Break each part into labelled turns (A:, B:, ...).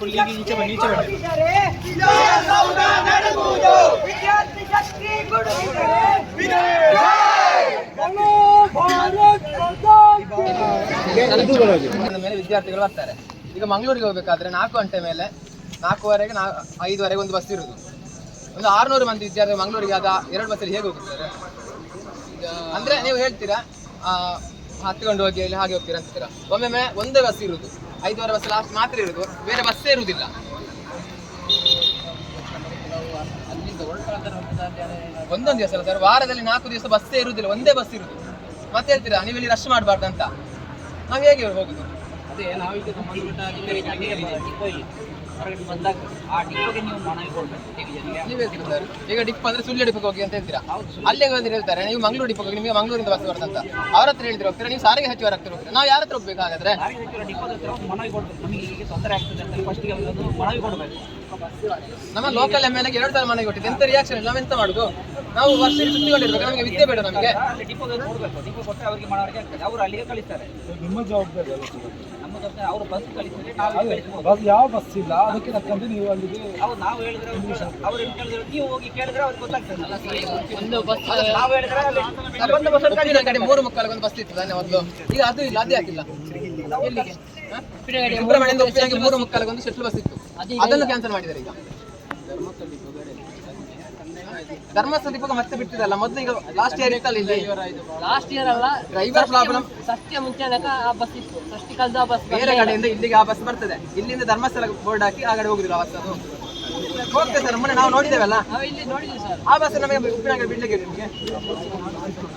A: Full ಈಗ ಈಚೆ ಬನ್ನಿ, ಈಚೆ
B: ಮೇಲೆ ವಿದ್ಯಾರ್ಥಿಗಳು ಬರ್ತಾರೆ. ಈಗ ಮಂಗಳೂರಿಗೆ ಹೋಗ್ಬೇಕಾದ್ರೆ ನಾಲ್ಕು ಗಂಟೆ ಮೇಲೆ ನಾಲ್ಕೂವರೆಗೆ ನಾ ಐದುವರೆಗೆ ಒಂದು ಬಸ್ ಇರುದು. ಒಂದು ಆರುನೂರು ಮಂದಿ ವಿದ್ಯಾರ್ಥಿ ಮಂಗಳೂರಿಗೆ ಆದ ಎರಡು ಬಸ್ಸಲ್ಲಿ ಹೇಗೆ ಹೋಗುತ್ತಾರೆ ಅಂದ್ರೆ ನೀವು ಹೇಳ್ತೀರಾ ಹತ್ಕೊಂಡು ಹೋಗಿ ಇಲ್ಲಿ ಹಾಗೆ ಹೋಗ್ತೀರಾ ಅಂತೀರಾ ಒಮ್ಮೆ ಒಂದೇ ಬಸ್ ಇರುದು. ಐದುವರೆ ಬಸ್ ಲಾಸ್ಟ್ ಮಾತ್ರ ಇರುದು, ಬೇರೆ ಬಸ್ಸೇ ಇರುವುದಿಲ್ಲ ಒಂದೊಂದು ದಿವಸ ಅಲ್ಲ ಸರ್, ವಾರದಲ್ಲಿ ನಾಲ್ಕು ದಿವಸ ಬಸ್ಸೇ ಇರುವುದಿಲ್ಲ ಒಂದೇ ಬಸ್ ಇರುದು. ಮತ್ತೆ ಹೇಳ್ತೀರಾ, ನೀವು ಇಲ್ಲಿ ರಶ್ ಮಾಡಬಾರ್ದಂತ ನಾವು ಹೇಗೆ ಹೋಗುದು?
C: ಅದೇ ನಾವೀಗ ಹೊರಗಡೆ ಬಂದಾಗ ಆ ಡಿಪೋಗೆ ನೀವು ಮನವಿ ಕೊಡಬೇಕು.
B: ನೀವ್ ಹೇಳ್ತೀರಾ ಸರ್? ಈಗ ಡಿಪ್ ಅಂದ್ರೆ ಸುಳ್ಳು ಡಿಪ್ಗೆ ಹೋಗಿ ಅಂತ ಹೇಳ್ತೀರಾ? ಅಲ್ಲಿಗೆ ಬಂದ್ರೆ ಹೇಳ್ತಾರೆ ನೀವು ಮಂಗಳೂರು ಡಿಪ್ ಹೋಗಿ ನಿಮಗೆ ಮಂಗಳೂರಿಂದ ಬಸ್ ಬರ್ತಂತ. ಅವ್ರ ಹತ್ರ ಹೇಳಿದ್ರೆ ಹೋಗ್ತೀರಾ? ನೀವು ಸಾರಿಗೆ ಸಚಿವರ ಹತ್ರ ಹೋಗ್ತೀರಾ? ನಾವು ಯಾರ ಹತ್ರ ಹೋಗ್ಬೇಕು ಹಾಗಾದ್ರೆ?
C: ಡಿಪೋದ ಹತ್ರ ಒಂದು ಮನವಿ ಕೊಡ್ಬೇಕು. ನಮಗೆ ಹೀಗೆ ತೊಂದರೆ ಆಗ್ತದೆ ಅಂತ ಫಸ್ಟಿಗೆ ಒಂದು ಮನವಿ ಕೊಡಬೇಕು.
B: ನಮ್ಮ ಲೋಕಲ್ ಎಂ ಎಲ್ ಎರಡು ಸಲ ಮನೆಗೆ ಕೊಟ್ಟಿದೆ ಎಂತ ರಿಯಾಕ್ಷನ್ ಇಲ್ಲ ನಾವೆಂತ ಮಾಡುದು? ನಾವು ವರ್ಷ ಸುತ್ತಿಕೊಂಡಿರ್ಬೇಕು ನಮಗೆ ವಿದ್ಯೆ ಬೇಡ ನಮಗೆ.
C: ಅಲ್ಲಿ ಡಿಪೋ ಕೊಟ್ಟರೆ ಅವರಿಗೆ ಮನವರಿಕೆ ಆಗ್ತದೆ. ಅವರು ಅಲ್ಲಿಗೆ ಕಳಿಸ್ತಾರೆ.
A: ನಿಮ್ಮ ಜವಾಬ್ದಾರಿ
C: ಅವರು ಬಸ್ ಕಳಿಸಿದ್ರೆ ನಾವು
A: ಬಸ್ ಯಾವ ಬಸ್ ಇಲ್ಲ ಅದಕ್ಕೆ ತಕ್ಕಂತೆ ನೀವು ಅಲ್ಲಿಗೆ
C: ಅವ್ರು ನಾವು ಹೇಳಿದ್ರೆ ಅವ್ರು ಏನು ಕೇಳಿದ್ರೆ ನೀವು ಹೋಗಿ ಕೇಳಿದ್ರೆ ಅವ್ರಿಗೆ ಗೊತ್ತಾಗ್ತದೆ. ಒಂದು ಬಸ್ ನಾವು ಹೇಳಿದ್ರೆ ಅಲ್ಲಿ ಒಂದು ಬಸ್
B: ಉಪ್ಪಿನ ಕಡೆ ಮೂರು ಮುಕ್ಕಾಲು ಒಂದು ಬಸ್ ಇತ್ತು ತಾನೆ ಒಂದು ಈಗ ಅದು ಇಲ್ಲ ಅದೇ ಆಗಿಲ್ಲ ಎಲ್ಲಿಗೆ? ಸುಬ್ರಹ್ಮಣ್ಯದಿಂದ ಮೂರು ಮಕ್ಕಳಿಗೆ ಒಂದು ಶೆಟ್ಲ್ ಬಸ್ ಇತ್ತು. ಅದನ್ನು ಕ್ಯಾನ್ಸಲ್ ಮಾಡಿದ್ದಾರೆ ಈಗ. ಧರ್ಮಸ್ಥಳ ದೀಪಕ ಮತ್ತೆ ಬಿಟ್ಟಿದಲ್ಲ ಮೊದಲು ಈಗ ಲಾಸ್ಟ್ ಇಯರ್ ಇತ್ತಲ್ಲ ಇಲ್ಲಿ?
D: ಲಾಸ್ಟ್ ಇಯರ್ ಅಲ್ಲ
B: ಡ್ರೈವರ್ ಪ್ರಾಬ್ಲಮ್
D: ಸಷ್ಟಿಯ ಮುಂಚೆನಕ ಆ ಬಸ್ ಇತ್ತು. ಸಷ್ಟಿ ಕಲ್ದ ಬಸ್
B: ಬೇರೆ ಕಡೆಯಿಂದ ಇಲ್ಲಿಗೆ ಆ ಬಸ್ ಬರ್ತದೆ. ಇಲ್ಲಿಂದ ಧರ್ಮಸ್ಥಳ ಬೋರ್ಡ್ ಹಾಕಿ ಆ ಕಡೆ ಹೋಗುದಿಲ್ಲ ಬಸ್ ಅದು. ಹೋಗ್ತದೆ ಸರ್ ಮೊನ್ನೆ ನಾವು ನೋಡಿದ್ದೇವಲ್ಲ?
D: ನಾವು ಇಲ್ಲಿ ನೋಡಿದ್ವಿ ಸರ್
B: ಆ ಬಸ್ ನಮಗೆ ಉಪ್ಪಿನಾಗ ಬಿಡ್ಲಿಕ್ಕೆ ನಿಮಗೆ?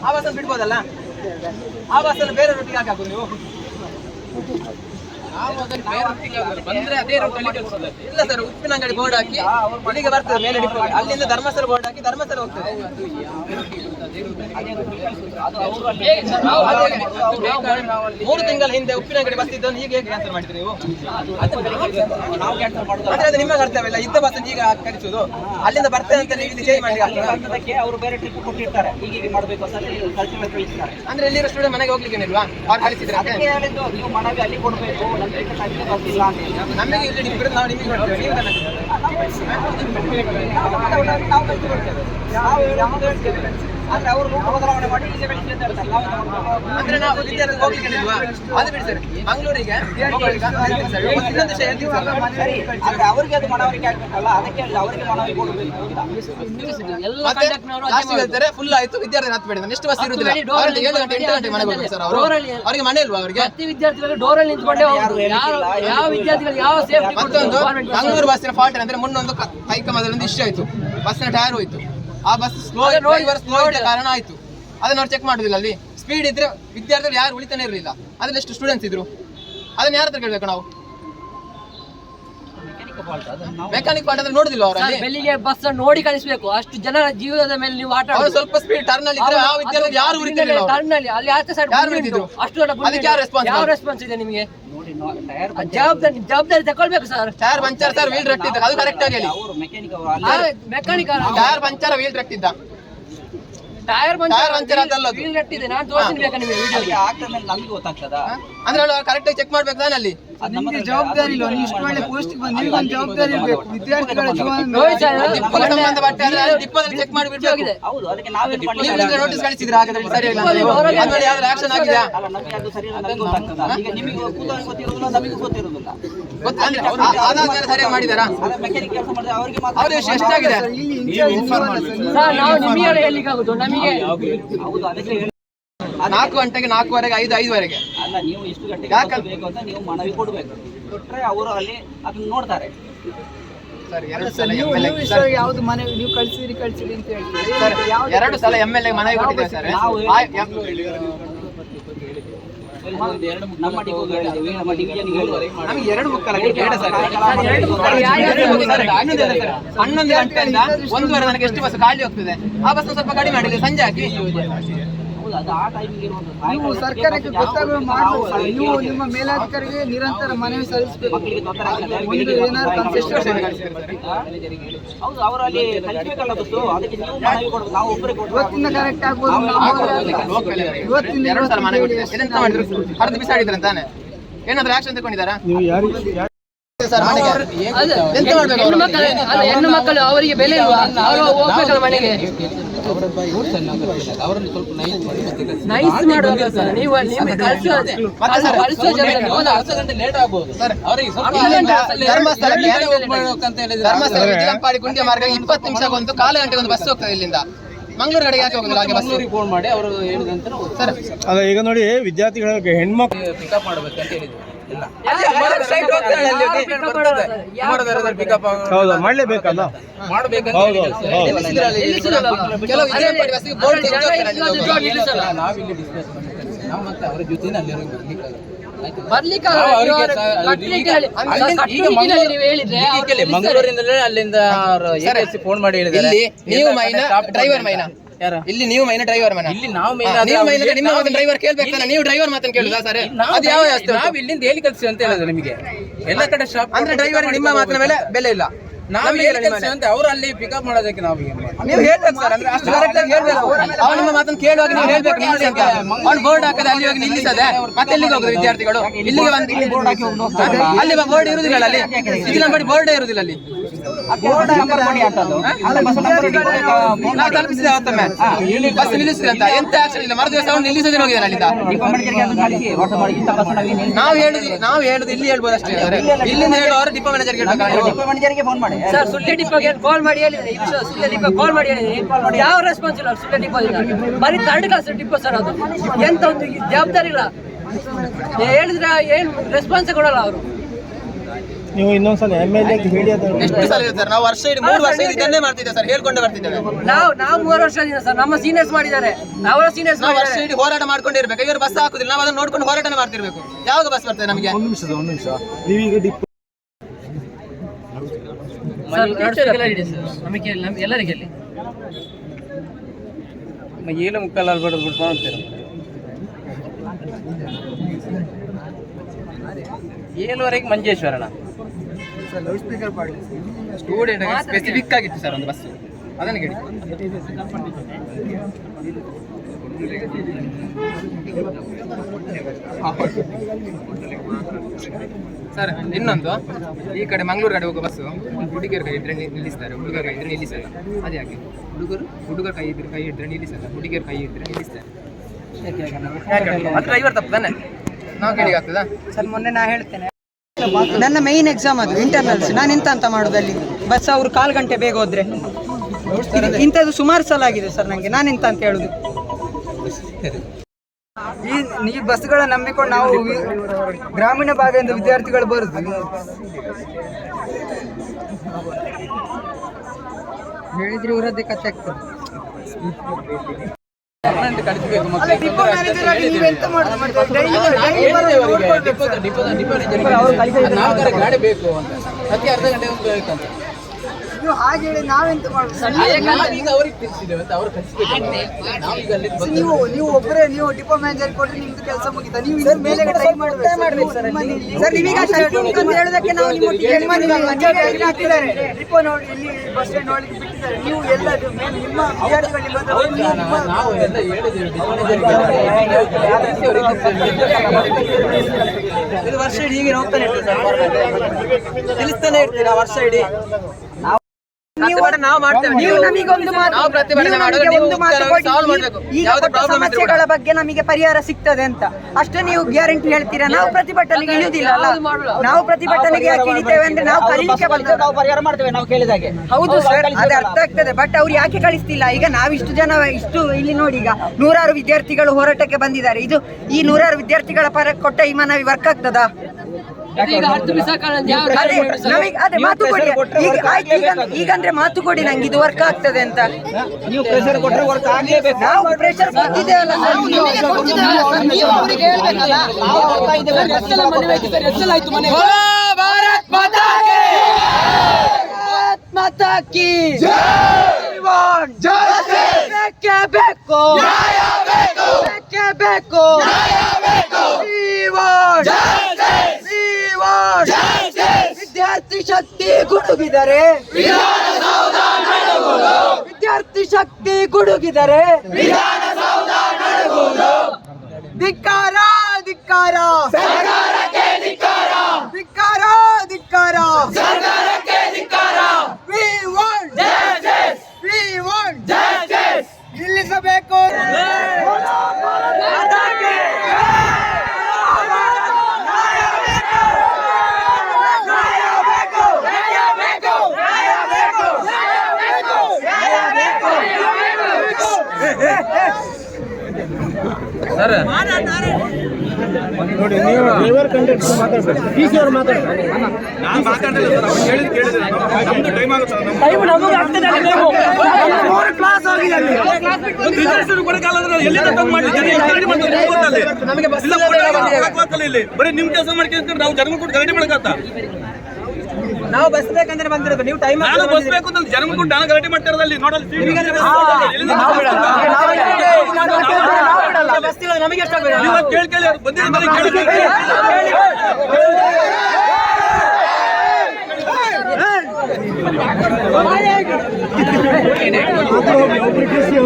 B: ಆ ಬಸ್ ಬಿಡ್ಬೋದಲ್ಲ? ಆ ಬಸ್ ಬೇರೆ ರೂಟಿಗೆ ಹಾಕಿ ಹಾಕು ನೀವು? ಇಲ್ಲ ಸರ್ ಉಪ್ಪಿನಂಗಡಿ ಬೋರ್ಡ್ ಹಾಕಿ ಇಲ್ಲಿಗೆ ಬರ್ತದೆ ಮೇಲೆ ಅಲ್ಲಿಂದ ಧರ್ಮಸ್ಥಳ ಬೋರ್ಡ್ ಹಾಕಿ ಧರ್ಮಸ್ಥಳ ಹೋಗ್ತದೆ ಮೂರು ತಿಂಗಳ ಹಿಂದೆ ಉಪ್ಪಿನ ಅಂಗಡಿ ಇದ್ದನ್ನು ಈಗ ಹೇಗೆ ಕ್ಯಾನ್ಸಲ್ ಮಾಡಿದ್ರಿ ನೀವು? ಅಂದ್ರೆ ಅದು ನಿಮ್ಮ ಕರ್ತವ್ಯ ಇಲ್ಲ. ಇದ್ದ ಬಸ್ ಈಗ ಕಳಿಸುದು ಅಲ್ಲಿಂದ ಬರ್ತೇನೆ ಅಂತ ನೀವು ಚೇಂಜ್ ಮಾಡಿ
C: ಅವರು ಬೇರೆ ಟ್ರಿಪ್ ಕೊಟ್ಟಿರ್ತಾರೆ. ಹೀಗೆ ಮಾಡಬೇಕು
B: ಅಂದ್ರೆ ಇಲ್ಲಿರೋ ಸ್ಟೂಡೆಂಟ್ ಮನೆಗೆ ಹೋಗ್ಲಿಕ್ಕೆ ಅವ್ರು ಕಳಿಸಿದ್ರೆ
C: ನೀವು ಮನವಿ ಅಲ್ಲಿ ಕೊಡಬೇಕು ನಮಗೆ ಟೈಮಿಗೆ ಬರ್ತಿಲ್ಲ ಅಂತ ಹೇಳಿ
B: ನಮಗೆ ಇಲ್ಲಿ ಡಿಪ್ ಇರೋದು ನಾವು ನಿಮಗೆ ಕೊಡ್ತೇವೆ ನೀವು ತಾನೇ
C: ನಾವು ಕಳಿಸ್ಕೊಡ್ತೇವೆ ನಾವು ನಮ್ಮದು ಹೇಳ್ತೇವೆ ಆದ್ರೆ ಅವರು ರೂಟ್ ಬದಲಾವಣೆ ಮಾಡಿ ಈಗ ಕಳಿಸಿ ಅಂತ ಹೇಳ್ತಾರೆ ನಾವು ಎಂತ ಮಾಡ್ಬೇಕು?
B: ಅಂದ್ರೆ ನಾವು ವಿದ್ಯಾರ್ಥಿ ಹೋಗ್ಲಿಕ್ಕೆ ಇಲ್ವಾ ಅದು ಬಿಡಿ ಸರ್. ಮಂಗಳೂರಿಗೆ ಇನ್ನೊಂದು ವಿಷಯ ಹೇಳ್ತೀನಿ ಸರಿ.
C: ಆದ್ರೆ ಅವರಿಗೆ ಅದು ಮನವರಿಕೆ ಆಗ್ಬೇಕಲ್ಲ. ಅದಕ್ಕೆ ಅವರಿಗೆ ಮನವಿ ಕೊಡಬೇಕು ಅಂತ
D: ಎಲ್ಲ
B: ಮತ್ತೆ
D: ಕಂಡಕ್ಟರ್ನವರು
B: ಹೇಳ್ತಾರೆ ಫುಲ್ ಆಯ್ತು. ವಿದ್ಯಾರ್ಥಿ ಹತ್ತು ಬೇಡ. ಎಷ್ಟು ಬಸ್ ಅವ್ರಿಗೆ ಏಳು ಗಂಟೆ ಎಂಟು ಗಂಟೆ ಮನೆಗೆ ಹೋಗ್ಬೇಕು ಸರ್ ಅವರು. ಅವರಿಗೆ ಮನೆ ಇಲ್ವಾ ಅವರಿಗೆ?
D: ಪ್ರತಿ ವಿದ್ಯಾರ್ಥಿಗಳು ಡೋರ್ ಅಲ್ಲಿ ನಿಂತ್ಕೊಂಡೇ ಯಾರು ಯಾವ ವಿದ್ಯಾರ್ಥಿಗಳು ಯಾವ ಸೇಫ್ಟಿ
B: ಮತ್ತೊಂದು ಮಂಗಳೂರು ಬಸ್ಸಿನ ಫಾಲ್ಟ್ ಅಂದ್ರೆ ಮುನ್ನೊಂದು ಕ- ಕೈಕಮದಲ್ಲಿ ಇಶ್ಯೂ ಆಯ್ತು. ಬಸ್ಸಿನ ಟೈರ್ ಹೋಯ್ತು. ಆ ಬಸ್ ಸ್ಲೋ ಡ್ರೈವರ್ ಸ್ಲೋ ಇದ್ದ ಕಾರಣ ಆಯ್ತು. ಅದನ್ನ ಅವ್ರು ಚೆಕ್ ಮಾಡುದಿಲ್ಲ ಅಲ್ಲಿ. ಸ್ಪೀಡ್ ಇದ್ರೆ ವಿದ್ಯಾರ್ಥಿಗಳು ಯಾರು ಉಳಿತಾನೆ ಇರಲಿಲ್ಲ. ಅದ್ರಲ್ಲಿ ಎಷ್ಟು ಸ್ಟೂಡೆಂಟ್ಸ್ ಇದ್ರು. ಅದನ್ನ ಯಾರ ಹತ್ರ ಕೇಳ್ಬೇಕು ನಾವು? ಮೆಕ್ಯಾನಿಕ್ ಪಾರ್ಟ್ ಅಂದ್ರೆ ನೋಡಿದಿಲ್ಲ ಅವರಲ್ಲಿ?
D: ಬೆಳಿಗ್ಗೆ ಬಸ್ ನೋಡಿ ಕಳಿಸಬೇಕು. ಅಷ್ಟು ಜನರ ಜೀವನದ ಮೇಲೆ ನೀವು ಆಟ
B: ಅವ್ರು ಸ್ವಲ್ಪ ಸ್ಪೀಡ್ ಟರ್ನ್ ಅಲ್ಲಿ ಇದ್ರೆ ಆ ವಿದ್ಯಾರ್ಥಿ ಯಾರು ಅವ್ರು.
D: ಟರ್ನ್ ಅಲ್ಲಿ ಅಲ್ಲಿ ಆಚೆ ಸೈಡ್
B: ಯಾರು?
D: ಅಷ್ಟು ದೊಡ್ಡ
B: ಅದಕ್ಕೆ ಯಾರು ರೆಸ್ಪಾನ್ಸ್?
D: ಯಾವ ರೆಸ್ಪಾನ್ಸ್ ಇದೆ ನಿಮಗೆ?
C: ನೋಡಿ ಟೈರ್
D: ಆ ಜವಾಬ್ದಾರಿ ಜವಾಬ್ದಾರಿ ತಗೊಳ್ಬೇಕು sir
B: tyre puncture sir wheel ರಟ್ಟಿದ್ದ ಅದು ಕರೆಕ್ಟ್ ಆಗಿ
C: ಅವರು ಮೆಕ್ಯಾನಿಕ್ ಅವರು
D: ಮೆಕ್ಯಾನಿಕ್
B: ಟೈರ್ ಪಂಚರ್ ವೀಲ್ ರಟ್ಟಿದ್ದ
D: ಟೈರ್
B: ಪಂಚರ್ ಅದಲ್ಲ ಅದು.
D: ವೀಲ್ ರಟ್ಟಿದೆ ನಾನು ತೋರಿಸ್ತೀನಿ ಬೇಕಾ ನಿಮಗೆ ವಿಡಿಯೋ
C: ಅಲ್ಲಿ ನಮಗೆ ಗೊತ್ತಾಗ್ತದ.
B: ಅಂದ್ರೆ ಅವ್ರು ಕರೆಕ್ಟ್ ಆಗಿ ಚೆಕ್ ಮಾಡ್ಬೇಕು ನಾನು ಅಲ್ಲಿ?
C: ನಿಮಗೆ ಜವಾಬ್ದಾರಿ ಇಲ್ಲ ನೀವು ಇಷ್ಟು ಒಳ್ಳೆ ಪೋಸ್ಟ್ ಬಂದು ಜವಾಬ್ದಾರಿ ಇರಬೇಕು. ವಿದ್ಯಾರ್ಥಿಗಳ ಜೀವನ
D: ಸರ್
B: ಡಿಪ್ಪೋಗೆ ಸಂಬಂಧಪಟ್ಟ ಅಂದ್ರೆ ಅಲ್ಲಿ ಡಿಪ್ಪೋದಲ್ಲಿ ಚೆಕ್ ಮಾಡಿ ಬಿಡ್ಬೇಕು.
D: ಆಗಿದೆ.
C: ಹೌದು. ಅದಕ್ಕೆ ನಾವೇನು
B: ನೀವು
C: ಮಾಡಲಿಲ್ಲ
B: ನೋಟಿಸ್ ಕಳಿಸಿದ್ರೆ ಹಾಗಾದ್ರೆ ಸರಿ ಇಲ್ಲ ಅಂತ ನೀವು. ಅದ್ರಲ್ಲಿ ಯಾವ್ದು ಆಕ್ಷನ್ ಆಗಿದೆಯಾ?
C: ಅಲ್ಲ ನಮಗೆ ಅದು ಸರಿ ಇಲ್ಲ ನಮಗೆ ಗೊತ್ತಾಗ್ತದ. ಈಗ ನಿಮಗೆ ಕೂತವನಿಗೆ ಗೊತ್ತಿರೋದಿಲ್ಲ ನಮಗೆ ಗೊತ್ತಿರೋದಿಲ್ಲ.
B: ಗೊತ್ತ ಅಂದ್ರೆ ಆ- ಅದಾದ್ಮೇಲೆ ಸರಿಯಾಗಿ ಮಾಡಿದಾರಾ?
C: ಅದೇ ಮೆಕ್ಯಾನಿಕ್ ಕೆಲಸ ಮಾಡಿದ್ರೆ ಅವರಿಗೆ ಮಾತ್ರ
B: ಅವ್ರ ವಿಷಯ ಎಷ್ಟಾಗಿದೆ
D: ಸರ್ ನಾವು ನಿಮಗೆ ಹೇಳಿಕ್ಕಾಗುದು ನಮಗೆ
C: ಹೌದು ಅದಕ್ಕೆ ಹೇಳಿ.
B: ನಾಲ್ಕು ಗಂಟೆಗೆ ನಾಲ್ಕುವರೆಗೆ ಐದು ಐದುವರೆಗೆ.
C: ಅಲ್ಲ ನೀವು ಎಷ್ಟು ಗಂಟೆಗೆ ಬೇಕು ಅಂತ ನೀವು ಮನವಿ ಕೊಡಬೇಕು. ಕೊಟ್ಟರೆ ಅವರು ಅಲ್ಲಿ ಅದನ್ನ ನೋಡ್ತಾರೆ.
B: ಸರ್ ಎರಡು ಸಲ MLA ಸರ್,
E: ಯಾವ್ದು ಮನೆ ನೀವು ಕಳ್ಸಿರಿ ಕಳ್ಸಿರಿ ಅಂತ ಹೇಳ್ತೀರಿ.
B: ಸರ್, ಎರಡು ಸಲ ಎಂ ಎಲ್ ಎ ಮನವಿ ಕೊಟ್ಟಿದ್ದೇವೆ ಸರ್?
C: ನಮ್ಮ
B: ಎರಡು ಮುಕ್ಕಲಕ್ಕೆ ಬೇಡ ಸರ್.
D: ಎರಡು ಮುಕ್ಕಾಲು
B: ಸರ್, ಸರ್, ಹನ್ನೊಂದು ಗಂಟೆಯಿಂದ ಒಂದೂವರೆ ನನಗೆ ಎಷ್ಟು ಬಸ್ ಖಾಲಿ ಹೋಗ್ತದೆ? ಆ ಬಸ್ ಸ್ವಲ್ಪ ಕಡಿಮೆ ಮಾಡಿದ್ರೆ ಸಂಜೆ ಹಾಕಿ.
E: ನೀವು ಸರ್ಕಾರಕ್ಕೆ ಗೊತ್ತಾಗುವ ಮಾಡಬೇಕು ನೀವು ನಿಮ್ಮ ಮೇಲಾಧಿಕಾರಿಗೆ ನಿರಂತರ ಮನವಿ ಸಲ್ಲಿಸಬೇಕು.
C: ಇವತ್ತಿಂದ
E: ಒಂದು ಏನಾದ್ರು
C: ಹೌದು ಅದಕ್ಕೆ ನೀವು ಮನವಿ ಕೊಡಬೇಕು ನಾವು ಒಬ್ಬರೇ
E: ಕರೆಕ್ಟ್ ಆಗ್ಬೋದು ಇವತ್ತಿಂದ
B: ಲೋಕಲ್
E: ಇವತ್ತಿನ
B: ಎರಡು ಸಲ ಮನೆ ಕೊಟ್ಟಿದ್ದಾರೆ? ಎಂತ ಮಾಡಿದ್ರು ಹರಿದು ಬಿಸಾಡಿದ್ರು ತಾನೆ ಏನಾದ್ರು ಆಕ್ಷನ್ ತಗೊಂಡಿದ್ದಾರಾ
A: ನೀವು
B: ಸರ್ ಮನೆಗೆ. ಎಂತ ಮಾಡ್ಬೇಕು
D: ಹೆಣ್ಣು ಮಕ್ಕಳು ಅಲ್ಲ ಹೆಣ್ಣು ಮಕ್ಕಳು ಅವರಿಗೆ ಬೆಲೆ ಇಲ್ವಾ? ಅವರು ಹೋಗ್ಬೇಕಲ್ಲ ಮನೆಗೆ ನೈಸ್ ಮಾಡುವಾಗ ಸರ್ ನೀವು
B: ಧರ್ಮಸ್ಥಳ ಗುಂಡಿಯ ಮಾರ್ಗ ಇಪ್ಪತ್ತು ನಿಮಿಷಕ್ಕೊಂದು ಕಾಲು ಗಂಟೆಗೆ ಒಂದು ಬಸ್ ಹೋಗ್ತದೆ ಇಲ್ಲಿಂದ. ಮಂಗಳೂರು ಕಡೆಗೆ ಯಾಕೆ ಹೋಗುದಿಲ್ಲ ಹಾಗೆ ಬಸ್
D: ಫೋನ್ ಮಾಡಿ ಅವರು ಹೇಳಿದಂತ
B: ಸರ್.
A: ಅಲ್ಲ ಈಗ ನೋಡಿ ವಿದ್ಯಾರ್ಥಿಗಳಿಗೆ ಹೆಣ್ಮಕ್ಳು
D: ಪಿಕಪ್ ಮಾಡ್ಬೇಕಂತ ಹೇಳಿದ್ರು.
A: ಹೌದು ಮಾಡ್ಲೇಬೇಕಲ್ಲ.
F: ನಾವಿಲ್ಲಿ ಡಿಸ್ಕಸ್ ಮತ್ತೆ ಅವರ ಜೊತೆನೇ ಅಲ್ಲಿಂದ ಫೋನ್ ಮಾಡಿ ಹೇಳಿದ್ರೆ
B: ಇಲ್ಲಿ ನೀವು ಮೈನಾ? ಡ್ರೈವರ್ ಮೈನ? ಇಲ್ಲಿ ನೀವು ಮೈನ ಡ್ರೈವರ್ ಮೇಡಮ್
F: ಇಲ್ಲಿ ನಾವು
B: ನೀವು ಮೈನ ನಿಮ್ಮ ಮಾತನ್ನ ಡ್ರೈವರ್ ಕೇಳ್ಬೇಕಲ್ಲ ನೀವು ಡ್ರೈವರ್ ಮಾತ್ರ ಕೇಳುದಾ ಸರ್?
F: ನಾವು
B: ಅದು ಯಾವ
F: ನಾವು ಇಲ್ಲಿಂದ ಹೇಳಿ ಕಲ್ಸಿ ಅಂತ ಹೇಳಿದ್ರು ನಿಮಗೆ. ಎಲ್ಲ ಕಡೆ ಶಾಪ್
B: ಅಂದ್ರೆ ಡ್ರೈವರ್ ನಿಮ್ಮ ಮಾತ್ರ ಮೇಲೆ ಬೆಲೆ ಇಲ್ಲ.
F: ನಾವು ಅಂತ ಅವ್ರು ಅಲ್ಲಿ ಪಿಕಪ್ ಮಾಡೋದಕ್ಕೆ ನಾವು ಏನ್ ಮಾಡ್ತೀವಿ?
B: ನೀವು ಹೇಳ್ಬೇಕು ಸರ್ ಅಂದ್ರೆ ಅಷ್ಟು ಕರೆಕ್ಟ್ ಆಗಿ ಹೇಳ್ಬೇಕು. ಅವ್ನು ನಿಮ್ಮ ಮಾತನ್ನ ಕೇಳುವಾಗ ನೀವು ಹೇಳ್ಬೇಕು ನಿಲ್ಲಿಸಿ ಅಂತ. ಅವ್ನು ಬೋರ್ಡ್ ಹಾಕದೆ ಅಲ್ಲಿ ಹೋಗಿ ನಿಲ್ಲಿಸದೆ ಮತ್ತೆ ಎಲ್ಲಿಗೆ ಹೋಗುದು ವಿದ್ಯಾರ್ಥಿಗಳು? ಇಲ್ಲಿಗೆ ಬಂದು ಅಲ್ಲಿ ಬೋರ್ಡ್ ಇರುದಿಲ್ಲ ಅಲ್ಲಿ. ಮಾಡಿ ಬೋರ್ಡ್ ಇರುದಿಲ್ಲ ಅಲ್ಲಿ. ನಾವು ತಲುಪಿಸಿದೆ ಅವತ್ತೊಮ್ಮೆ. ಬಸ್ ನಿಲ್ಲಿಸಿದೆ ಅಂತ. ಎಂತ ಆಕ್ಷನ್ ಇಲ್ಲ. ಮರು ದಿವಸ ಅವ್ನು ನಿಲ್ಲಿಸದೆ ಹೋಗಿದ್ದಾನೆ ಅಲ್ಲಿಂದ. ನಾವು ಹೇಳುದು ನಾವು ಹೇಳುದು ಇಲ್ಲಿ ಹೇಳ್ಬೋದು ಅಷ್ಟೇ ಇಲ್ಲಿಂದ ಹೇಳುವವರು ಡಿಪೋ ಮ್ಯಾನೇಜರ್ ಹೇಳ್ಬೇಕು.
D: ಸರ್ ಸುಳ್ಳೆ ಡಿಪೋಗೆ ಕಾಲ್ ಮಾಡಿ ಹೇಳಿದ್ರೆ? ಸುಳ್ಳೆ ಡಿಪೋ ಕಾಲ್ ಮಾಡಿ ಹೇಳಿದ್ರೆ? ಯಾವ ರೆಸ್ಪಾನ್ಸ್ ಇಲ್ಲ ಸುಳ್ಳೆ ಡಿಪೋ ಬರೀ ಥರ್ಡ್ ಕ್ಲಾಸ್ ಡಿಪೋ ಸರ್ ಅದು. ಎಂತ ಒಂದು ಜವಾಬ್ದಾರಿ ಇಲ್ಲ ಹೇಳಿದ್ರೆ ಏನು ರೆಸ್ಪಾನ್ಸ್ ಕೊಡಲ್ಲ ಅವರು.
A: ನೀವು ಇನ್ನೊಂದ್ಸಲ ಎಂ ಎಲ್ ಎ
B: ಎಷ್ಟು ಸಲ ಇರ್ತಾರೆ ನಾವು ವರ್ಷ ಇಡೀ ಮೂರು ವರ್ಷ ಇದು ಇದನ್ನೇ ಮಾಡ್ತಿದ್ದೇವೆ ಸರ್ ಹೇಳ್ಕೊಂಡು ಬರ್ತಿದ್ದೇವೆ.
D: ನಾವು ನಾವು ಮೂರು ವರ್ಷದಿಂದ ಸರ್ ನಮ್ಮ ಸೀನಿಯರ್ಸ್ ಮಾಡಿದ್ದಾರೆ. ಅವರ ಸೀನಿಯರ್ಸ್
B: ನಾವು ವರ್ಷ ಇಡೀ ಹೋರಾಟ ಮಾಡ್ಕೊಂಡಿರ್ಬೇಕು. ಇವರು ಬಸ್ ಹಾಕುದಿಲ್ಲ ನಾವು ಅದನ್ನ ನೋಡ್ಕೊಂಡು ಹೋರಾಟ ಮಾಡ್ತಿರ್ಬೇಕು. ಯಾವಾಗ ಬಸ್ ಬರ್ತದೆ ನಮಗೆ?
A: ಒಂದು ನಿಮಿಷ ಒಂದು ನಿಮಿಷ. ನೀವೀಗ ಡಿಪ್
D: ಸರ್ ನಡ್ಸೋದಕ್ಕೆಲ್ಲ ಇದೆ ಸರ್ ನಮಗೆ ಎಲ್ಲರಿಗೆ ಅಲ್ಲಿ
F: ನಮ್ಮ ಏಳು ಮುಕ್ಕಾಲು ಅಲ್ಲಿ ಬಡದು ಬಿಟ್ಟು ಮಾಡ್ತೀರ ಏಳುವರೆಗೆ ಮಂಜೇಶ್ವರಣ
B: ಸ್ಟೂಡೆಂಟ್ ಸ್ಪೆಸಿಫಿಕ್ ಆಗಿತ್ತು ಸರ್ ಒಂದು ಬಸ್ ಅದನ್ನ ಕೇಳಿ. ಸರ್, ಇನ್ನೊಂದು, ಈ ಕಡೆ ಮಂಗಳೂರು ಕಡೆ ಹೋಗೋ ಬಸ್ಸು, ಹುಡುಗಿಯರ ಕೈ ಇದ್ರೆ ನಿಲ್ಲಿಸ್ತಾರೆ, ಹುಡುಗರ ಕೈ ಇದ್ರೆ ನಿಲ್ಲಿಸಲ್ಲ. ಅದೇ ಹಾಗೆ, ಹುಡುಗರು, ಹುಡುಗರ ಕೈ ಇದ್ರೆ ಕೈ ಇದ್ರೆ ನಿಲ್ಲಿಸಲ್ಲ, ಹುಡುಗಿಯರ ಕೈ ಇದ್ರೆ ನಿಲ್ಲಿಸ್ತಾರೆ. ಡ್ರೈವರ್ ತಪ್ಪು ನಾವು ಆಗ್ತದಾ?
E: ಸರ್, ಮೊನ್ನೆ ನಾ ಹೇಳ್ತೇನೆ. ನನ್ನ ಮೈನ್ ಎಕ್ಸಾಮ್ ಅದು ಇಂಟರ್ನಲ್ಸ್ ನಾನು ಎಂತ ಅಂತ ಮಾಡುದಲ್ಲಿ ಬಸ್ ಅವರು ಕಾಲು ಗಂಟೆ ಬೇಗ ಹೋದ್ರೆ. ಇಂಥದ್ದು ಸುಮಾರು ಸಲ ಆಗಿದೆ ಸರ್ ನನಗೆ ನಾನೆಂತ ಅಂತ ಹೇಳುದು? ಈ ಈ ಬಸ್ಗಳ ನಂಬಿಕೊಂಡು ನಾವು ಗ್ರಾಮೀಣ ಭಾಗದಿಂದ ವಿದ್ಯಾರ್ಥಿಗಳು ಬರುದು ಹೇಳಿದ್ರೆ ಇವರದ್ದೇ ಕತೆ ಆಗ್ತದೆ
F: ಗಾಡಿ ಬೇಕು ಅಂತ ಪ್ರತಿ ಅರ್ಧ ಗಂಟೆ ಒಂದು ಬೇಕಂತ
E: ನೀವು ಹಾಗೆ ಹೇಳಿ ನಾವೆಂತ
F: ಮಾಡ್ಬೇಕು? ನಾವು
E: ನೀವು ಒಬ್ಬರೇ ನೀವು ಡಿಪೋ ಮ್ಯಾನೇಜರ್ ನಿಮ್ದು ಕೆಲಸ ಮುಗಿತಾ? ನೀವು ಇದ್ರ ಮೇಲೆ ಟ್ರೈ ಮಾಡಬೇಕು. ಸರ್ ಅಂತ ಹೇಳೋದಕ್ಕೆ ನಾವು ನಿಮ್ಮ ಹಾಕಿದ್ದಾರೆ ಡಿಪೋ ನೋಡಿ ಇಲ್ಲಿ ಬಸ್ ಸ್ಟ್ಯಾಂಡ್ ನೋಡ್ಲಿಕ್ಕೆ ಬಿಟ್ಟಿದ್ದಾರೆ. ನೀವು ಎಲ್ಲ ನಿಮ್ಮ ಇದು ವರ್ಷ ಇಡೀ ಹೀಗೆ ಹೋಗ್ತಾನೆ ಇರ್ತೀವಿ ಸರ್ ತಿಳಿಸ್ತಾನೆ ಇರ್ತೀರಾ ವರ್ಷ ಇಡೀ? ಸಮಸ್ಯೆಗಳ ಬಗ್ಗೆ ನಮಗೆ ಪರಿಹಾರ ಸಿಗ್ತದೆ ಅಂತ. ಅಷ್ಟೇ ನೀವು ಗ್ಯಾರಂಟಿ ಹೇಳ್ತೀರಾ? ನಾವು ಪ್ರತಿಭಟನೆಗೆ ಇಳಿಯುವುದಿಲ್ಲ ಅಲ್ಲ. ನಾವು ಪ್ರತಿಭಟನೆಗೆ ಯಾಕೆ ಇಳಿತೇವೆ ಅಂದ್ರೆ ನಾವು ಕಲಿಕೆ ಬಂದವರು.
C: ನಾವು ಪರಿಹಾರ ಮಾಡ್ತೇವೆ ನಾವು ಕೇಳಿದಾಗೆ
E: ಹೌದು ಸರ್ ಅದು ಅರ್ಥ ಆಗ್ತದೆ. ಬಟ್ ಅವ್ರು ಯಾಕೆ ಕಳಿಸ್ತಿಲ್ಲ? ಈಗ ನಾವಿಷ್ಟು ಜನ ಇಷ್ಟು ಇಲ್ಲಿ ನೋಡಿ ಈಗ ನೂರಾರು ವಿದ್ಯಾರ್ಥಿಗಳು ಹೋರಾಟಕ್ಕೆ ಬಂದಿದ್ದಾರೆ. ಇದು ಈ ನೂರಾರು ವಿದ್ಯಾರ್ಥಿಗಳ ಪರ ಕೊಟ್ಟ ಈ ಮನವಿ ವರ್ಕ್ ಆಗ್ತದಾ? ಅದೇ ಮಾತು ಕೊಡಿ. ಈಗ ಆಯ್ತು ಈಗ ಈಗಂದ್ರೆ ಮಾತು ಕೊಡಿ ನಂಗೆ ಇದು ವರ್ಕ್ ಆಗ್ತದೆ ಅಂತ.
C: ನೀವು ಪ್ರೆಷರ್ ಕೊಟ್ಟರೆ ವರ್ಕ್ ಆಗ್ಲೇಬೇಕು.
E: ನಾವು ಪ್ರೆಷರ್ ಕೊಟ್ಟಿದ್ದೇವಲ್ಲ
B: ಭಾರತ್ ಮಾತಾ
E: ಕಿ! ಬೇಕು ಬೇಕೇ ವಿದ್ಯಾರ್ಥಿ ಶಕ್ತಿ ಗುಡುಗಿದರೆ ವಿದ್ಯಾರ್ಥಿ ಶಕ್ತಿ ಗುಡುಗಿದರೆ ಧಿಕ್ಕಾರ ಧಿಕ್ಕಾರ! ಧಿಕ್ಕಾರ! ಧಿಕ್ಕಾರ
A: ನೋಡಿ ನೀವು ಡ್ರೈವರ್ ಕಂಡಕ್ಟರ್ ಮಾತಾಡ್ಬೇಕು ಟಿ ಸಿ ಅವ್ರು ಮಾತಾಡ್ತಾರೆ.
D: ಟೈಮ್ ನಮಗೆ ಆಗ್ತದೆ ಅಲ್ಲಿ ನೀವು.
B: ನಮಗೆ ಬಸ್
G: ಬರೀ ನಿಮ್ ಕೆಲಸ ಮಾಡ್ಕೊಂಡು ನಾವು ಜನ್ಮ ಕೊಟ್ಟು ಗರಡಿ ಮಾಡಕತ್ತ
C: ನಾವು ಬಸ್ ಬೇಕಂದ್ರೆ ಬಂದಿರೋದು. ನೀವು ಟೈಮ್
G: ನಾನು ಬಸ್ ಬೇಕು ಅಂತ ಜನಗಳು ಕೂಡ ನಾನು ಗಲಾಟೆ ಮಾಡ್ತಿರೋದಲ್ಲಿ ನೋಡಲ್ಲ
C: ಬಸ್ ಇಲ್ಲ ನಮಗೆ
G: ನೀವು ಕೇಳಿ ಕೇಳಿ ಅವ್ರು ಬಂದಿದ್ದಾರೆ ಕೇಳಿ.
A: ಸಿ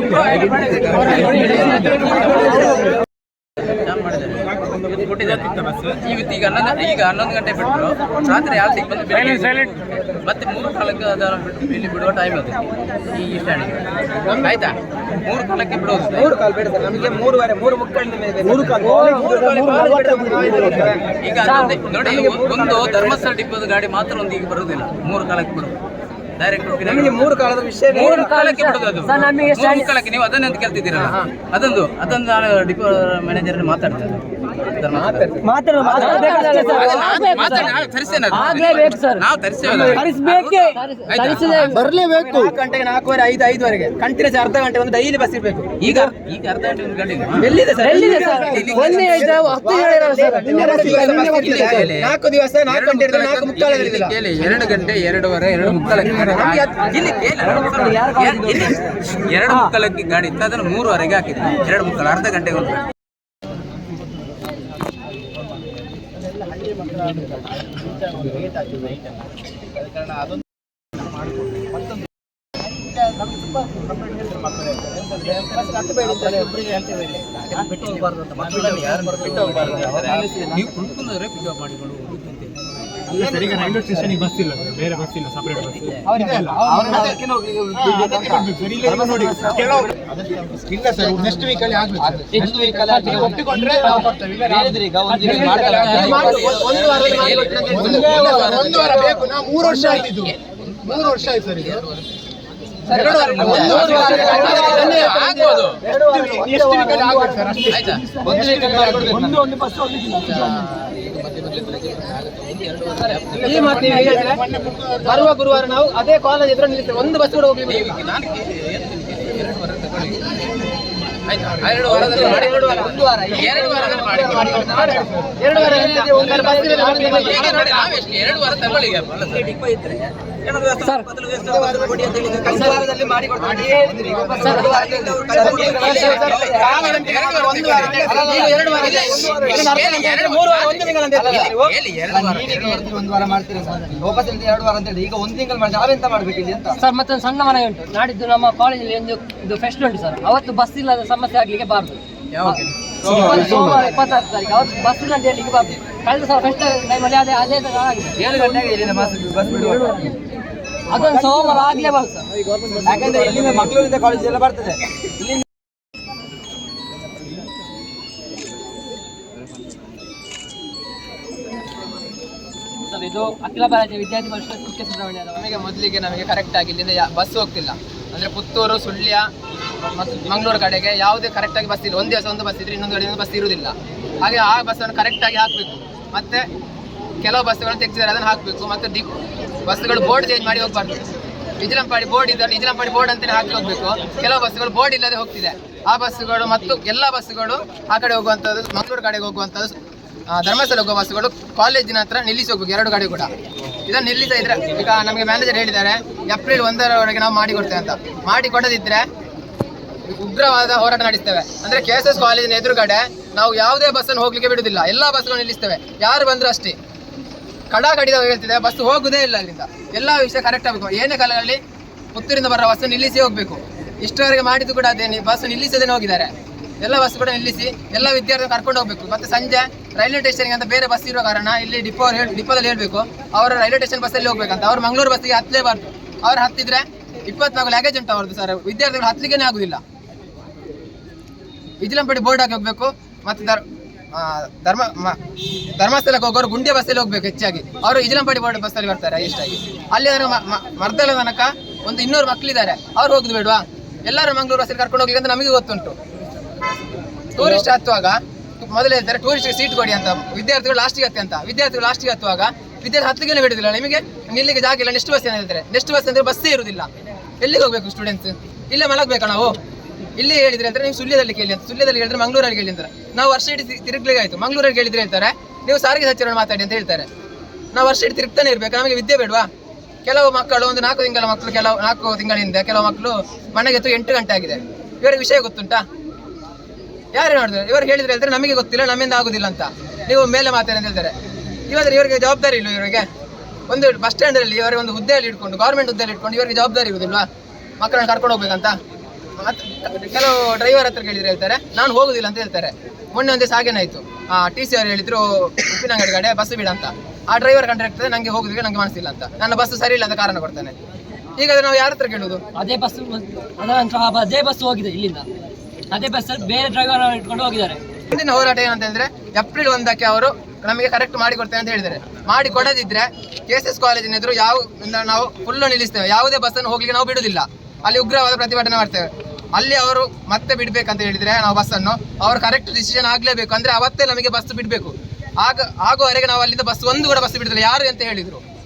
F: ಇವತ್ತು ಈಗ ಹನ್ನೊಂದು ಈಗ ಹನ್ನೊಂದು ಗಂಟೆ ಬಿಟ್ಟರು ರಾತ್ರಿ ಬಂದು ಬೆಳಿಗ್ಗೆ ಮತ್ತೆ ಮೂರು ಕಾಲಕ್ಕೆ ಅದರ ಬಿಟ್ಟು ಇಲ್ಲಿ ಬಿಡುವ ಟೈಮ್ ಅದು. ಈ ಸ್ಟ್ಯಾಂಡಿಗೆ ಆಯ್ತಾ? ಮೂರು ಕಾಲಕ್ಕೆ ಬಿಡೋದು.
C: ಮೂರು ಕಾಲ ನಮಗೆ ಮೂರುವರೆ ಮೂರು ಮುಕ್ಕಳಿಂದ ಮೇಲೆ
A: ಮೂರು ಕಾಲು.
F: ಈಗ ನೋಡಿ ಒಂದು ಧರ್ಮಸ್ಥಳ ಡಿಪ್ಪದ ಗಾಡಿ ಮಾತ್ರ ಒಂದು ಈಗ ಬರುವುದಿಲ್ಲ ಮೂರು ಕಾಲಕ್ಕೆ ಬಿಡು. ಡೈರೆಕ್ಟ್
C: ನಮಗೆ ಮೂರು ಕಾಲದ ವಿಷಯ
F: ಮೂರು ಕಾಲಕ್ಕೆ ಬಿಡೋದು ಅದು.
D: ಸರ್, ನಮಗೆ
F: ಮೂರು ಕಾಲಕ್ಕೆ ನೀವು ಅದನ್ನೆಂತ ಕೇಳ್ತಿದ್ದೀರಲ್ಲ. ಅದೊಂದು ಅದೊಂದು ನಾನು ಡಿಪೋ ಮ್ಯಾನೇಜರ್ ಮಾತಾಡ್ತೇನೆ
A: ಬರಲೇಬೇಕು.
C: ನಾಲ್ಕು ಗಂಟೆಗೆ ನಾಲ್ಕೂವರೆ ಐದು ಐದುವರೆಗೆ. ಕಂಟಿನ್ಯೂಸ್ ಅರ್ಧ ಗಂಟೆ ಒಂದು ಡೈಲಿ ಬಸ್ ಇರಬೇಕು.
F: ಈಗ ಈಗ ಅರ್ಧ ಗಂಟೆ ಒಂದು ಗಂಟೆ
C: ಎಲ್ಲಿದೆ ಸರ್?
D: ಎಲ್ಲಿದೆ ಸರ್? ಒಂದೇ ಐದು ಹತ್ತು ಹೇಳಿರಲ್ಲ ಸರ್.
C: ನಾಲ್ಕು ದಿವಸ ನಾಲ್ಕು
F: ಎರಡು
C: ಗಂಟೆ ನಾಲ್ಕು ಮುಕ್ಕಾಲು.
F: ಕೇಳಿ ಎರಡು ಗಂಟೆ ಎರಡೂವರೆ ಎರಡು ಮುಕ್ಕಾಲಕ್ಕೆ ಗಾಡಿ ಇಲ್ಲಿ ಕೇಳಿ ಎರಡು ಮುಕ್ಕಾಲಕ್ಕೆ ಗಾಡಿ ಇತ್ತು. ಅದನ್ನು ಮೂರುವರೆಗೆ ಹಾಕಿದ್ವಿ ಎರಡು ಮುಕ್ಕಾಲು ಅರ್ಧ ಗಂಟೆಗೆ ಒಂದು. ಗಾಡಿ. ನೀವು ಕುಳ್ಕೊಂಡ್ರೆ ಪಿಕಪ್ ಮಾಡಿಕೊಂಡು ಹೋಗಬಾರ್ದು ಅಂತ ಹೇಳಿ.
A: ಈಗ ರೈಲ್ವೆ ಸ್ಟೇಷನ್ಗೆ ಬಸ್ ಇಲ್ಲ ಬೇರೆ ಬಸ್ ಇಲ್ಲ ಸಪರೇಟ್ ಬಸ್ ಇಲ್ಲ. ಸರ್ ನೆಕ್ಸ್ಟ್ ವೀಕಲ್ಲಿ ಆಗಬೇಕು ಒಪ್ಪಿಕೊಂಡ್ರೆ ನಾವು ಕೊಡ್ತೇವೆ ಒಂದು ವಾರ ಬೇಕು. ನಾವು ಮೂರು ವರ್ಷ ಆಯ್ತು ಮೂರು ವರ್ಷ ಆಯ್ತು ಸರ್ ಇದು. ಒಂದು
D: ಒಂದು ಬಸ್
C: ಈ ಮಾತು ನೀವು ಹೇಳಿದ್ರೆ ಬರುವ ಗುರುವಾರ ನಾವು ಅದೇ ಕಾಲೇಜ್ ಎದುರು ನಿಲ್ಲಿಸ್ತೇವೆ ಒಂದು ಬಸ್ ಕೂಡ
F: ಹೋಗ್ಲಿ ಎರಡು ಮಾಡಿ ಎರಡು ವಾರ
C: ವಾರ
F: ಎರಡು
C: ವಾರ
F: ಎರಡು ವಾರ ತಗೊಳ್ಳಿ
C: ಒಂದು ಎರಡು ವಾರ ಅಂತ?
E: ಮಾಡ್ತೀರಾ ವಾಪಸ್ ಎರಡು ವಾರ ಹೇಳಿ. ಈಗ ಒಂದು ತಿಂಗಳು ಮಾಡಿ ನಾವೆಂತ ಮಾಡ್ಬೇಕು ಇಲ್ಲಿ ಅಂತ?
D: ಸರ್ ಮತ್ತೊಂದು ಸಣ್ಣ ಮನೆ ಉಂಟು. ನಾಡಿದ್ದು ನಮ್ಮ ಕಾಲೇಜಲ್ಲಿ ಒಂದು ಇದು ಫೆಸ್ಟ್ ಉಂಟು ಸರ್. ಅವತ್ತು ಬಸ್ ಇಲ್ಲದ ಸಮಸ್ಯೆ ಆಗ್ಲಿಕ್ಕೆ ಬಾರ್ದು. ಸೋಮವಾರ ಇಪ್ಪತ್ತಾರು ತಾರೀಕು. ಅವತ್ತು ಬಸ್ ಇಲ್ಲ ಅಂತ ಹೇಳಿ ಬಾರ್ದು. ಕಳೆದ ಸಲ ಫೆಸ್ಟ್ ಟೈಮಲ್ಲಿ ಅದೇ ಅದೇ ತರ ಆಗಿದೆ.
E: ಏಳು ಗಂಟೆಗೆ ಇಲ್ಲಿಂದ ಬಸ್ ಬಸ್ ಬಿಡುವ?
D: ಅದೊಂದು ಸೋಮವಾರ ಆಗ್ಲೇಬಾರ್ದು ಸರ್
E: ಯಾಕಂದ್ರೆ ಇಲ್ಲಿಂದ ಮಕ್ಕಳಿಂದ ಕಾಲೇಜ್ ಎಲ್ಲ ಬರ್ತದೆ. ಇಲ್ಲಿಂದ
D: ಇದು ಅಖಿಲ ಭಾರತ ವಿದ್ಯಾರ್ಥಿ ಪರಿಷತ್ ಮುಖ್ಯ ಸುಬ್ರಹ್ಮಣ್ಯ
B: ನಮಗೆ ಮೊದಲಿಗೆ ನಮಗೆ ಕರೆಕ್ಟ್ ಆಗಿ ಇಲ್ಲಿಂದ ಬಸ್ ಹೋಗ್ತಿಲ್ಲ. ಅಂದ್ರೆ ಪುತ್ತೂರು ಸುಳ್ಯ ಮತ್ತು ಮಂಗಳೂರು ಕಡೆಗೆ ಯಾವುದೇ ಕರೆಕ್ಟ್ ಆಗಿ ಬಸ್ ಇಲ್ಲ. ಒಂದು ದಿವಸ ಒಂದು ಬಸ್ ಇದ್ರೆ ಇನ್ನೊಂದು ಕಡೆ ಬಸ್ ಇರುವುದಿಲ್ಲ. ಹಾಗೆ ಆ ಬಸ್ಸನ್ನು ಕರೆಕ್ಟ್ ಆಗಿ ಹಾಕಬೇಕು. ಮತ್ತೆ ಕೆಲವು ಬಸ್ಸುಗಳನ್ನು ತೆಗೆದಿದ್ದಾರೆ, ಅದನ್ನು ಹಾಕಬೇಕು. ಮತ್ತು ಡಿ ಬಸ್ಸುಗಳು ಬೋರ್ಡ್ ಚೇಂಜ್ ಮಾಡಿ ಹೋಗಬಾರ್ದು. ವಿಜಲಂಪಾಡಿ ಬೋರ್ಡ್ ಇದ್ದಲ್ಲಿ ವಿಜಲಂಪಾಡಿ ಬೋರ್ಡ್ ಅಂತಲೇ ಹಾಕಿ ಹೋಗಬೇಕು. ಕೆಲವು ಬಸ್ಸುಗಳು ಬೋರ್ಡ್ ಇಲ್ಲದೆ ಹೋಗ್ತಿದೆ. ಆ ಬಸ್ಸುಗಳು ಮತ್ತು ಎಲ್ಲ ಬಸ್ಸುಗಳು ಆ ಕಡೆ ಹೋಗುವಂಥದ್ದು, ಮಂಗಳೂರು ಕಡೆಗೆ ಹೋಗುವಂಥದ್ದು ಧರ್ಮಸ್ಥಳ ಹೋಗುವ ಬಸ್ಸುಗಳು ಕಾಲೇಜಿನ ಹತ್ರ ನಿಲ್ಲಿಸಿ ಹೋಗ್ಬೇಕು, ಎರಡು ಗಾಡಿ ಕೂಡ. ಇದನ್ನು ನಿಲ್ಲಿಸ್ತಾ ಇದ್ರೆ, ಈಗ ನಮಗೆ ಮ್ಯಾನೇಜರ್ ಹೇಳಿದ್ದಾರೆ ಏಪ್ರಿಲ್ ಒಂದರವರೆಗೆ ನಾವು ಮಾಡಿಕೊಡ್ತೇವೆ ಅಂತ. ಮಾಡಿ ಕೊಡದಿದ್ರೆ ಉಗ್ರವಾದ ಹೋರಾಟ ನಡೆಸ್ತೇವೆ. ಅಂದರೆ ಕೆ ಎಸ್ ಎಸ್ ಕಾಲೇಜಿನ ಎದುರುಗಡೆ ನಾವು ಯಾವುದೇ ಬಸ್ಸನ್ನು ಹೋಗ್ಲಿಕ್ಕೆ ಬಿಡುವುದಿಲ್ಲ. ಎಲ್ಲ ಬಸ್ಗಳನ್ನು ನಿಲ್ಲಿಸ್ತೇವೆ. ಯಾರು ಬಂದರೂ ಅಷ್ಟೇ. ಕಡಾ ಕಡಿದ ಹೇಳ್ತಿದೆ, ಬಸ್ ಹೋಗುದೇ ಇಲ್ಲ ಅಲ್ಲಿಂದ. ಎಲ್ಲ ವಿಷಯ ಕರೆಕ್ಟ್ ಆಗಬೇಕು ಏನೇ ಕಾಲದಲ್ಲಿ ಪುತ್ತೂರಿಂದ ಬರೋ ಬಸ್ ನಿಲ್ಲಿಸಿ ಹೋಗ್ಬೇಕು. ಇಷ್ಟವರೆಗೆ ಮಾಡಿದ್ದು ಕೂಡ ಅದೇ ಬಸ್ ನಿಲ್ಲಿಸದೇ ಹೋಗಿದ್ದಾರೆ. ಎಲ್ಲ ಬಸ್ ಕೂಡ ನಿಲ್ಲಿಸಿ, ಎಲ್ಲ ವಿದ್ಯಾರ್ಥಿಗಳು ಕರ್ಕೊಂಡು ಹೋಗ್ಬೇಕು. ಮತ್ತೆ ಸಂಜೆ ರೈಲ್ವೆ ಸ್ಟೇಷನ್ಗೆ ಅಂತ ಬೇರೆ ಬಸ್ ಇರೋ ಕಾರಣ ಇಲ್ಲಿ ಡಿಪೋ ಡಿಪೋದಲ್ಲಿ ಹೇಳ್ಬೇಕು, ಅವರು ರೈಲ್ವೆ ಸ್ಟೇಷನ್ ಬಸ್ಸಲ್ಲಿ ಹೋಗ್ಬೇಕಂತ. ಅವ್ರು ಮಂಗಳೂರು ಬಸ್ಸಿಗೆ ಹತ್ತಲೇಬಾರ್ದು. ಅವ್ರು ಹತ್ತಿದ್ರೆ ಇಪ್ಪತ್ನಾಲ್ಕು ಲ್ಯಾಗೇಜ್ ಉಂಟು ಅವ್ರದ್ದು ಸರ್ ವಿದ್ಯಾರ್ಥಿಗಳು ಹತ್ತಲಿಕ್ಕೆ ಆಗುದಿಲ್ಲ. ವಿಜಿಲಂಪಡಿ ಬೋರ್ಡ್ ಹಾಕಿ ಹೋಗ್ಬೇಕು. ಮತ್ತೆ ಧರ್ಮ ಧರ್ಮಸ್ಥಳಕ್ಕೆ ಹೋಗೋರು ಗುಂಡಿಯ ಬಸ್ಸಲ್ಲಿ ಹೋಗ್ಬೇಕು ಹೆಚ್ಚಾಗಿ. ಅವರು ಇಜಲಂಪಾಡಿ ಬೋರ್ಡ್ ಬಸ್ಸಲ್ಲಿ ಬರ್ತಾರೆ ಇಷ್ಟಾಗಿ ಅಲ್ಲಿ ಮರ್ದಲ ತನಕ ಒಂದು ಇನ್ನೂರು ಮಕ್ಕಳಿದ್ದಾರೆ ಅವ್ರು ಹೋಗುದು ಬೇಡವಾ? ಎಲ್ಲರೂ ಮಂಗಳೂರು ಬಸ್ಸಲ್ಲಿ ಕರ್ಕೊಂಡು ಹೋಗ್ಲಿ ಅಂತ ನಮಗೆ ಗೊತ್ತುಂಟು. ಟೂರಿಸ್ಟ್ ಹತ್ತುವಾಗ ಮೊದಲು ಇದ್ದಾರೆ ಟೂರಿಸ್ಟ್ ಸೀಟ್ ಕೊಡಿ ಅಂತ. ವಿದ್ಯಾರ್ಥಿಗಳು ಲಾಸ್ಟಿಗೆ ಹತ್ತೆ ಅಂತ. ವಿದ್ಯಾರ್ಥಿಗಳು ಲಾಸ್ಟಿಗೆ ಹತ್ತುವಾಗ ವಿದ್ಯಾರ್ಥಿ ಹತ್ತಿಗೆ ಬಿಡುದಿಲ್ಲ. ನಿಮಗೆ ನಿಲ್ಲಿಗೆ ಜಾಗ ಇಲ್ಲ. ನೆಕ್ಸ್ಟ್ ಬಸ್ ಏನಿದ್ರೆ ನೆಕ್ಸ್ಟ್ ಬಸ್ ಅಂದ್ರೆ ಬಸ್ಸೇ ಇರುವುದಿಲ್ಲ ಎಲ್ಲಿಗೆ ಹೋಗ್ಬೇಕು ಸ್ಟೂಡೆಂಟ್ಸ್ ಇಲ್ಲೇ ಮಲಗಬೇಕಾ ನಾವು ಇಲ್ಲಿ ಹೇಳಿದ್ರೆ ಅಂದ್ರೆ ನೀವು ಸುಳ್ಯದಲ್ಲಿ ಕೇಳಿ ಅಂತ. ಸುಳ್ಯದಲ್ಲಿ ಹೇಳಿದ್ರೆ ಮಂಗಳೂರಲ್ಲಿ ಕೇಳಿ ಅಂತಾರೆ ನಾವು ವರ್ಷ ಇಡೀ ತಿರುಗ್ಲಿಕ್ಕೆ ಆಯ್ತು. ಮಂಗಳೂರಲ್ಲಿ ಕೇಳಿದ್ರೆ ಹೇಳ್ತಾರೆ, ನೀವು ಸಾರಿಗೆ ಸಚಿವರು ಮಾತಾಡಿ ಅಂತ ಹೇಳ್ತಾರೆ. ನಾವು ವರ್ಷ ಇಡೀ ತಿರುಗ್ತಾನೆ ಇರ್ಬೇಕು, ನಮಗೆ ವಿದ್ಯೆ ಬೇಡವಾ? ಕೆಲವು ಮಕ್ಕಳು, ಒಂದು ನಾಲ್ಕು ತಿಂಗಳ ಮಕ್ಕಳು, ಕೆಲವು ನಾಲ್ಕು ತಿಂಗಳಿಂದ ಕೆಲವು ಮಕ್ಕಳು ಮನೆಗೆ ಎಂಟು ಗಂಟೆ ಆಗಿದೆ. ಇವರಿಗೆ ವಿಷಯ ಗೊತ್ತುಂಟಾ? ಯಾರು ನೋಡಿದ್ರು ಇವರು ಹೇಳಿದ್ರೆ ಹೇಳಿದ್ರೆ ನಮಗೆ ಗೊತ್ತಿಲ್ಲ, ನಮ್ಮಿಂದ ಆಗುದಿಲ್ಲ ಅಂತ. ನೀವು ಮೇಲೆ ಮಾತಾಡಿ ಅಂತ ಹೇಳ್ತಾರೆ. ಇವಾದ್ರೆ ಇವರಿಗೆ ಜವಾಬ್ದಾರಿ ಇಲ್ಲ ಇವರಿಗೆ. ಒಂದು ಬಸ್ ಸ್ಟ್ಯಾಂಡಲ್ಲಿ ಇವರಿಗೆ ಒಂದು ಹುದ್ದೆಯಲ್ಲಿ ಇಟ್ಕೊಂಡು ಗೌರ್ಮೆಂಟ್ ಹುದ್ದೆಯಲ್ಲಿ ಇಟ್ಕೊಂಡು ಇವರಿಗೆ ಜವಾಬ್ದಾರಿ ಇರುವುದಿಲ್ವಾ? ಮಕ್ಕಳನ್ನ ಕರ್ಕೊಂಡು ಹೋಗ್ಬೇಕಂತ? ಕೆಲವು ಡ್ರೈವರ್ ಹತ್ರ ಕೇಳಿದ್ರೆ ಹೇಳ್ತಾರೆ ನಾನು ಹೋಗುದಿಲ್ಲ ಅಂತ ಹೇಳ್ತಾರೆ. ಮೊನ್ನೆ ಒಂದೇ ಸಾಗೇನಾಯ್ತು ಆ ಟಿ ಸಿ ಅವರು ಹೇಳಿದ್ರು ಉಪ್ಪಿನಂಗಡಿ ಕಡೆ ಬಸ್ ಬಿಡ ಅಂತ. ಆ ಡ್ರೈವರ್ ಕಂಡ್ರೆ ನಂಗೆ ಹೋಗುದಿಲ್ಲ ನಂಗೆ ಮನಸ್ಸಿಲ್ಲ ಅಂತ. ನನ್ನ ಬಸ್ ಸರಿ ಇಲ್ಲ ಅಂತ ಕಾರಣ ಕೊಡ್ತಾನೆ. ಈಗ ನಾವು ಯಾರ ಹತ್ರ ಕೇಳುದು?
D: ಅದೇ ಬಸ್ ಅದೇ ಬಸ್ ಹೋಗಿದೆ ಇಲ್ಲಿಂದ. ಅದೇ ಬಸ್ ಬೇರೆ ಡ್ರೈವರ್ ಇಟ್ಕೊಂಡು ಹೋಗಿದ್ದಾರೆ.
B: ಮುಂದಿನ ಹೋರಾಟ ಏನಂತ ಹೇಳಿದ್ರೆ ಏಪ್ರಿಲ್ ಒಂದಕ್ಕೆ ಅವರು ನಮಗೆ ಕರೆಕ್ಟ್ ಮಾಡಿ ಕೊಡ್ತೇನೆ ಅಂತ ಹೇಳಿದ್ದಾರೆ. ಮಾಡಿ ಕೊಡದಿದ್ರೆ ಕೆ ಎಸ್ ಎಸ್ ಕಾಲೇಜಿನ ಎದುರು ಯಾವ ನಾವು ಫುಲ್ ನಿಲ್ಲಿಸ್ತೇವೆ. ಯಾವುದೇ ಬಸ್ಸನ್ನು ಹೋಗ್ಲಿಕ್ಕೆ ನಾವು ಬಿಡುದಿಲ್ಲ. ಅಲ್ಲಿ ಉಗ್ರವಾದ ಪ್ರತಿಭಟನೆ ಮಾಡ್ತೇವೆ. ಅಲ್ಲಿ ಅವರು ಮತ್ತೆ ಬಿಡ್ಬೇಕಂತ ಹೇಳಿದ್ರೆ ನಾವು ಬಸ್ಸನ್ನು, ಅವರು ಕರೆಕ್ಟ್ ಡಿಸಿಷನ್ ಆಗಲೇಬೇಕು. ಅಂದ್ರೆ ಅವತ್ತೇ ನಮಗೆ ಬಸ್ ಬಿಡಬೇಕು. ಆಗ, ಆಗುವವರೆಗೆ ನಾವು ಅಲ್ಲಿಂದ ಬಸ್ ಒಂದು ಕೂಡ ಬಸ್ ಬಿಡಿದ್ರೆ ಯಾರು ಅಂತ ಹೇಳಿದ್ರು.